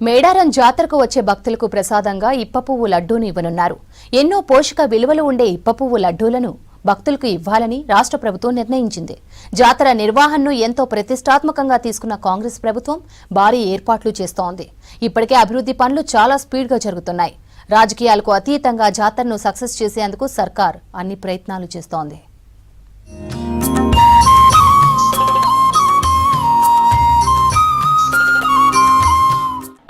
మేడారం జాతరకు వచ్చే భక్తులకు ప్రసాదంగా ఇప్పపువ్వు లడ్డూను ఇవ్వనున్నారు. ఎన్నో పోషక విలువలు ఉండే ఇప్పపువ్వు లడ్డూలను భక్తులకు ఇవ్వాలని రాష్ట్ర ప్రభుత్వం నిర్ణయించింది. జాతర నిర్వహణను ఎంతో ప్రతిష్టాత్మకంగా తీసుకున్న కాంగ్రెస్ ప్రభుత్వం భారీ ఏర్పాట్లు చేస్తోంది. ఇప్పటికే అభివృద్ధి పనులు చాలా స్పీడ్గా జరుగుతున్నాయి. రాజకీయాలకు అతీతంగా జాతరను సక్సెస్ చేసేందుకు సర్కార్ అన్ని ప్రయత్నాలు చేస్తోంది.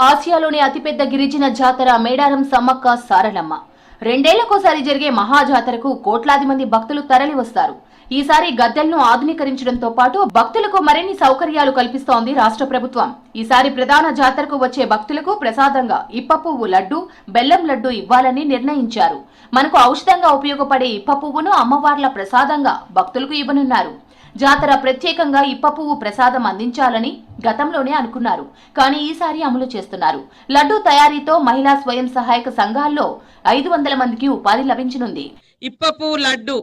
ఆసియాలోని అతిపెద్ద గిరిజన జాతర మేడారం సమ్మక్క సారలమ్మ. రెండేళ్ళకోసారి జరిగే మహాజాతరకు కోట్లాది మంది భక్తులు తరలి వస్తారు ఈసారి గద్దెలను ఆధునీకరించడంతో పాటు భక్తులకు మరిన్ని సౌకర్యాలు కల్పిస్తోంది రాష్ట్ర ప్రభుత్వం. ఈసారి ప్రధాన జాతరకు వచ్చే భక్తులకు ప్రసాదంగా ఇప్పపువ్వు లడ్డు బెల్లం లడ్డు ఇవ్వాలని నిర్ణయించారు. మనకు ఔషధంగా ఉపయోగపడే ఇప్ప పువ్వును అమ్మవార్ల ప్రసాదంగా భక్తులకు ఇవ్వనున్నారు. జాతర ప్రత్యేకంగా ఇప్ప పువ్వు ప్రసాదం అందించాలని గతంలోనే అనుకున్నారు. కానీ ఈసారి అమలు చేస్తున్నారు. లడ్డూ తయారీతో మహిళా స్వయం సహాయక సంఘాల్లో ఐదు వందల మందికి ఉపాధి లభించనుంది. ఇప్ప పువ్వు లడ్డు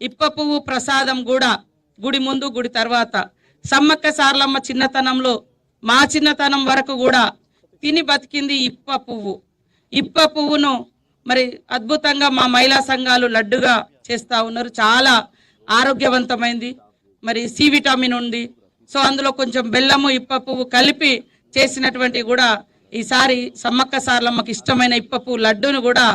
ఇప్ప పువ్వు ప్రసాదం కూడా గుడి ముందు గుడి తర్వాత. సమ్మక్క సార్లమ్మ చిన్నతనంలో మా చిన్నతనం వరకు కూడా తిని బతికింది ఇప్ప పువ్వు. ఇప్ప పువ్వును మరి అద్భుతంగా మా మహిళా సంఘాలు లడ్డుగా చేస్తా ఉన్నారు. చాలా ఆరోగ్యవంతమైంది. మరి సి విటామిన్ ఉంది. సో అందులో కొంచెం బెల్లము ఇప్ప పువ్వు కలిపి చేసినటువంటి కూడా ఈసారి సమ్మక్క సార్లమ్మకి ఇష్టమైన ఇప్ప పువ్వు లడ్డును కూడా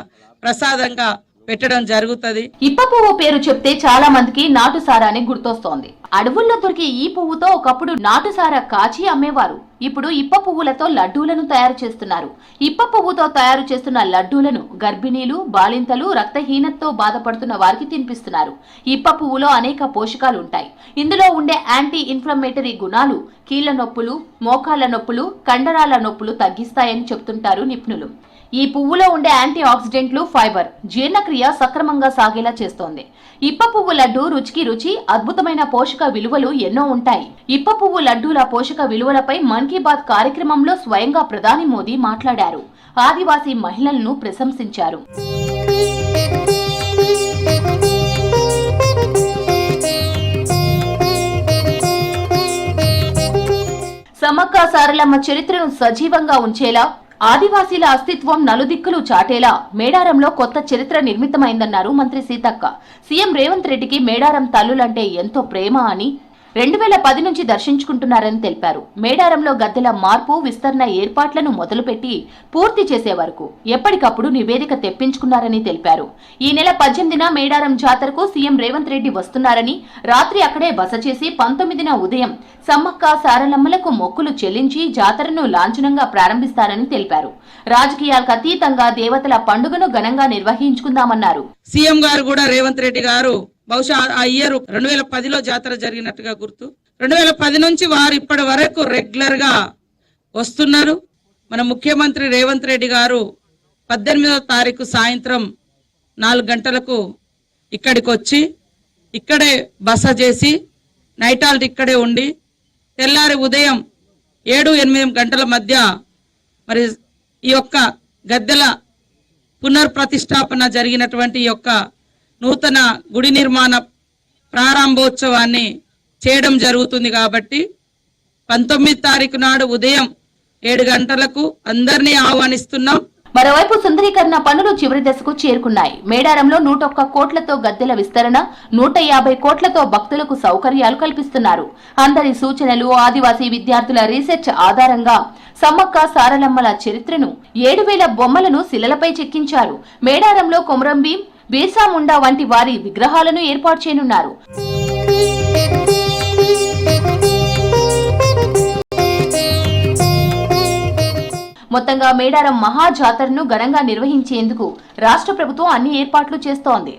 ప్రసాదంగా పెట్టడం జరుగుతుంది. ఇప్ప పువ్వు పేరు చెప్తే చాలా మందికి నాటుసారా అని గుర్తొస్తోంది. అడవుల్లో దొరికే ఈ పువ్వుతో ఒకప్పుడు నాటుసారా కాచి అమ్మేవారు. ఇప్పుడు ఇప్ప పువ్వులతో లడ్డూలను తయారు చేస్తున్నారు. ఇప్ప పువ్వుతో తయారు చేస్తున్న లడ్డూలను గర్భిణీలు బాలింతలు రక్తహీనతతో బాధపడుతున్న వారికి తినిపిస్తున్నారు. ఇప్ప పువ్వులో అనేక పోషకాలు ఉంటాయి ఇందులో ఉండే యాంటీ ఇన్ఫ్లమేటరీ గుణాలు కీళ్ళ నొప్పులు మోకాళ్ళ నొప్పులు కండరాల నొప్పులు తగ్గిస్తాయని చెప్తుంటారు నిపుణులు. ఈ పువ్వులో ఉండే యాంటీ ఆక్సిడెంట్లు ఫైబర్ జీర్ణక్రియ సక్రమంగా సాగేలా చేస్తోంది. ఇప్ప పువ్వు లడ్డు రుచికి రుచి అద్భుతమైన పోషక విలువలు ఎన్నో ఉంటాయి. ఇప్ప పువ్వు లడ్డూల పోషక విలువలపై మన్ కీ బాత్ కార్యక్రమంలో స్వయంగా ప్రధాని మోదీ మాట్లాడారు. ఆదివాసీ మహిళలను ప్రశంసించారు. సమక్క సారలమ్మ చరిత్రను సజీవంగా ఉంచేలా ఆదివాసీల అస్తిత్వం నలుదిక్కులు చాటేలా మేడారంలో కొత్త చరిత్ర నిర్మితమైందన్నారు మంత్రి సీతక్క. సీఎం రేవంత్ రెడ్డికి మేడారం తల్లులంటే ఎంతో ప్రేమ అని రెండు వేల పది నుంచి దర్శించుకుంటున్నారని తెలిపారు. మేడారంలో గద్దెల మార్పు విస్తరణ ఏర్పాట్లను మొదలుపెట్టి పూర్తి చేసే వరకు ఎప్పటికప్పుడు నివేదిక తెప్పించుకున్నారని తెలిపారు. ఈ నెల పద్దెనిమిదిన మేడారం జాతరకు సీఎం రేవంత్ రెడ్డి వస్తున్నారని రాత్రి అక్కడే బస చేసి పంతొమ్మిదిన ఉదయం సమ్మక్క సారలమ్మలకు మొక్కులు చెల్లించి జాతరను లాంఛనంగా ప్రారంభిస్తారని తెలిపారు. రాజకీయాలకు అతీతంగా దేవతల పండుగను ఘనంగా నిర్వహించుకుందామన్నారు. సీఎం గారు కూడా రేవంత్ రెడ్డి గారు బహుశా ఆ ఇయర్ రెండు వేల పదిలో జాతర జరిగినట్టుగా గుర్తు. రెండు వేల పది నుంచి వారు ఇప్పటి వరకు రెగ్యులర్గా వస్తున్నారు. మన ముఖ్యమంత్రి రేవంత్ రెడ్డి గారు పద్దెనిమిదవ తారీఖు సాయంత్రం నాలుగు గంటలకు ఇక్కడికి వచ్చి ఇక్కడే బస చేసి నైట్ హాల్ట్ ఇక్కడే ఉండి తెల్లారి ఉదయం ఏడు ఎనిమిది గంటల మధ్య మరి ఈ యొక్క గద్దెల పునర్ప్రతిష్టాపన జరిగినటువంటి ఈ యొక్క నూతన గుడి నిర్మాణ ప్రారంభోత్సవాన్ని చేయడం జరుగుతుంది కాబట్టి పంతొమ్మిది తారీఖు నాడు ఉదయం ఏడు గంటలకు అందరినీ ఆహ్వానిస్తున్నాం. మరోవైపు సుందరీకరణ పనులు చివరి దశకు చేరుకున్నాయి. మేడారంలో నూట ఒక్క కోట్లతో గద్దెల విస్తరణ నూట యాభై కోట్లతో భక్తులకు సౌకర్యాలు కల్పిస్తున్నారు. అందరి సూచనలు ఆదివాసీ విద్యార్థుల రీసెర్చ్ ఆధారంగా సమ్మక్క సారలమ్మల చరిత్రను ఏడు వేల బొమ్మలను శిలలపై చెక్కించారు. మేడారంలో కొమరం భీం బీర్సాముండా వంటి వారి విగ్రహాలను ఏర్పాటు చేయనున్నారు. మొత్తంగా మేడారం మహా జాతరను ఘనంగా నిర్వహించేందుకు రాష్ట్ర ప్రభుత్వం అన్ని ఏర్పాట్లు చేస్తోంది.